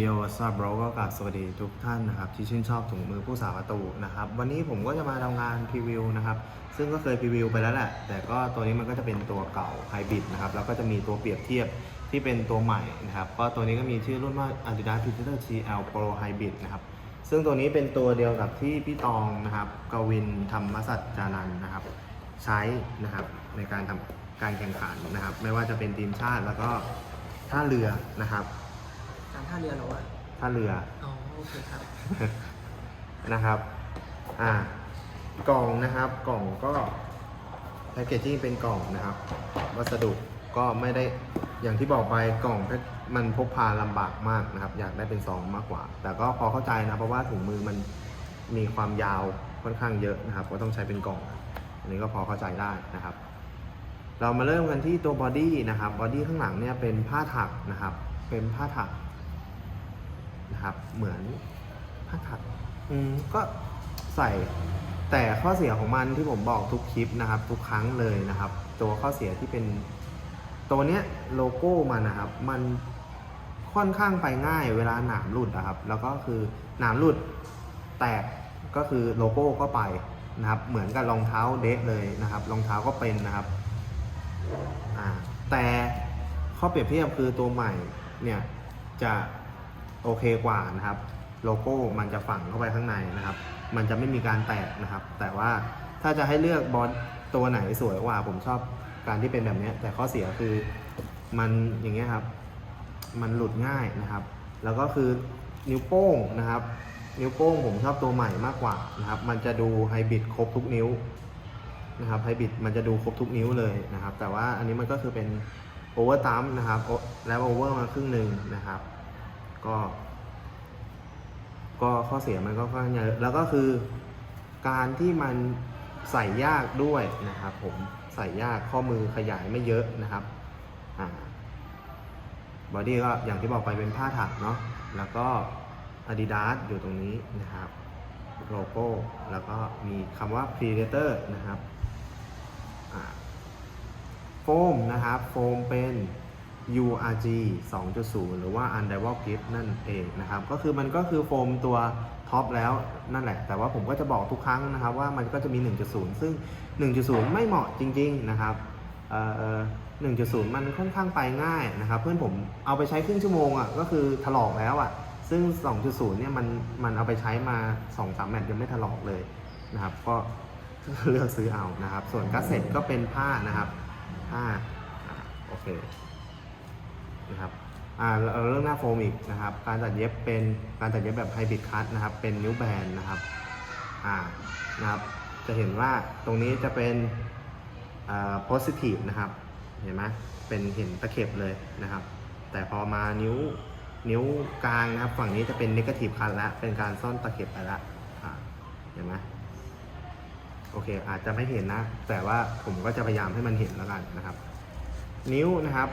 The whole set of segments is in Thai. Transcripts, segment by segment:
โยซาบรก็กราบสวัสดีทุกท่านนะครับที่ชื่นชอบถุงมือผู้สาประตูนะครับวันนี้ผมก็จะมาทำงานพรีวิวนะครับซึ่งก็เคยพรีวิวไปแล้วแหละแต่ก็ตัวนี้มันก็จะเป็นตัวเก่าไฮบริดนะครับแล้วก็จะมีตัวเปรียบเทียบที่เป็นตัวใหม่นะครับก็ตัวนี้ก็มีชื่อรุ่นว่า Adidas Predator GL Pro Hybrid นะครับซึ่งตัวนี้เป็นตัวเดียวกับที่พี่ตองนะครับกวินธรรมสัจจานันนะครับใช้นะครับในการทำการแข่งขันนะครับไม่ว่าจะเป็นทีมชาติแล้วก็ท่าเรือนะครับ ท่าเรือเหรอวะท่าเรือ อ๋อโอเคครับ นะครับ อ่ากล่องนะครับ กล่องก็แพคเกจจิ้งเป็นกล่องนะครับ วัสดุก็ไม่ได้อย่างที่บอกไปกล่องมันพกพาลำบากมากนะครับ อยากได้เป็นซองมากกว่า แต่ก็พอเข้าใจนะเพราะว่าถุงมือมันมีความยาวค่อนข้างเยอะนะครับ ก็ต้องใช้เป็นกล่อง อันนี้ก็พอเข้าใจได้นะครับ เรามาเริ่มกันที่ตัวบอดี้นะครับบอดี้ข้างหลังเนี่ยเป็นผ้าถักนะครับ เป็นผ้าถัก นะครับเหมือนผ้าถักอืมก็ใส่แต่ข้อเสียของมันที่ผมบอกทุกคลิปนะครับ ทุกครั้งเลยนะครับ ตัวข้อเสียที่เป็นตัวเนี้ยโลโก้มันนะครับ มันค่อนข้างไปง่ายเวลาหนามหลุดนะครับ แล้วก็คือหนามหลุดแตกก็คือโลโก้ก็ไปนะครับ เหมือนกับรองเท้าเดฟเลยนะครับรองเท้าก็เป็นนะครับอ่าแต่ข้อเปรียบเทียบคือตัวใหม่เนี่ยจะ โอเคกว่านะครับ โลโก้มันจะฝังเข้าไปข้างในนะครับ มันจะไม่มีการแตกนะครับ แต่ว่าถ้าจะให้เลือกบอลตัวไหนสวยกว่า ผมชอบการที่เป็นแบบนี้ แต่ข้อเสียคือมันอย่างเงี้ยครับ มันหลุดง่ายนะครับ แล้วก็คือนิ้วโป้งนะครับ นิ้วโป้งผมชอบตัวใหม่มากกว่านะครับ มันจะดูไฮบริดครบทุกนิ้วนะครับไฮบริดมันจะดูครบทุกนิ้วเลยนะครับ แต่ว่าอันนี้มันก็คือเป็นโอเวอร์ตัมนะครับ แล้วโอเวอร์มาครึ่งหนึ่งนะครับ ก็ ก็ข้อเสียมันก็ค่อนข้างเยอะแล้วก็คือการที่มันใส่ยากด้วยนะครับผมใส่ยากข้อมือขยายไม่เยอะนะครับอ่าบอดี้ก็อย่างที่บอกไปเป็นผ้าถักเนาะแล้วก็ Adidas อยู่ตรงนี้นะครับโลโก้แล้วก็มีคำว่า Predator นะครับโฟมนะครับ โฟมเป็น URG 2.0 หรือว่า Undival Gift นั่นเองนะครับ ก็คือมันก็คือโฟมตัวท็อปแล้วนั่นแหละ แต่ว่าผมก็จะบอกทุกครั้งนะครับว่ามันก็จะมี 1.0 ซึ่ง 1.0 ไม่เหมาะจริง ๆ นะครับเอ่อ1.0 มันค่อนข้างไปง่ายนะครับ เพื่อนผมเอาไปใช้ครึ่งชั่วโมงอะก็คือถลอกแล้วอะ ซึ่ง 2.0 เนี่ยมันมันเอาไปใช้มา 2-3 แมตช์ยังไม่ถลอกเลยนะครับ ก็เลือกซื้อเอานะครับ ส่วนกัสเซ็ตก็เป็นผ้านะครับผ้าโอเค นะครับอ่าเราเรื่องหน้าโฟมอีกนะครับ การตัดเย็บเป็นการตัดเย็บแบบไฮบริดคัตนะครับ เป็นนิ้วแบนนะครับอ่านะครับ จะเห็นว่าตรงนี้จะเป็นอ่า positive นะครับ เห็นไหมเป็นเห็นตะเข็บเลยนะครับ แต่พอมานิ้วนิ้วกลางนะครับ ฝั่งนี้จะเป็น negative cut แล้วเป็นการซ่อนตะเข็บไปแล้วอ่าเห็นไหมโอเค อาจจะไม่เห็นนะ แต่ว่าผมก็จะพยายามให้มันเห็นแล้วกันนะครับ นิ้วนะครับ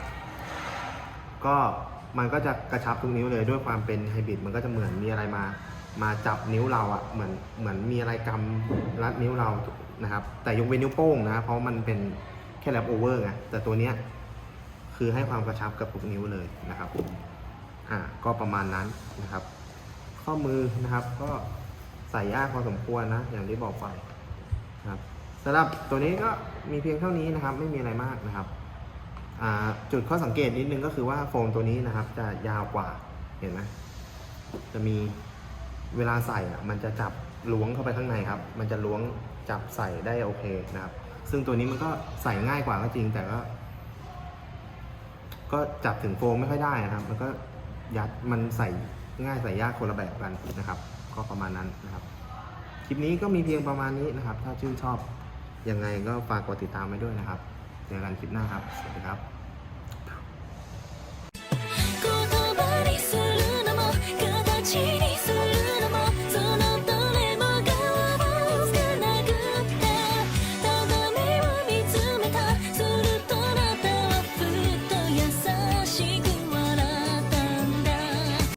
ก็มันก็จะกระชับทุกนิ้วเลยด้วยความเป็นไฮบริดมันก็จะเหมือนมีอะไรมา มาจับนิ้วเราอะ่ะเหมือนเหมือนมีอะไรกำรัดนิ้วเรานะครับ แต่ยกเว้นนิ้วโป้งนะเพราะมันเป็นแค่แลปโอเวอร์ไงแต่ตัวเนี้ยคือให้ความกระชับกับทุกนิ้วเลยนะครับอ่าก็ประมาณนั้นนะครับ ข้อมือนะครับก็ใส่ยากพอสมควรนะอย่างที่บอกไปนะครับสำหรับตัวนี้ก็มีเพียงเท่านี้นะครับ ไม่มีอะไรมากนะครับ จุดข้อสังเกตนิดนึงก็คือว่าโฟมตัวนี้นะครับ จะยาวกว่าเห็นไหมจะมีเวลาใส่อะมันจะจับล้วงเข้าไปข้างในครับ มันจะล้วงจับใส่ได้โอเคนะครับ ซึ่งตัวนี้มันก็ใส่ง่ายกว่าก็จริงแต่ก็ ก็จับถึงโฟมไม่ค่อยได้นะครับ มันก็ยัดมันใส่ง่ายใส่ยากคนละแบบกันนะครับ ก็ประมาณนั้นนะครับ คลิปนี้ก็มีเพียงประมาณนี้นะครับ ถ้าชื่นชอบยังไงก็ฝากกดติดตามไว้ด้วยนะครับ เจอกันคลิปหน้าครับ สวัสดีครับ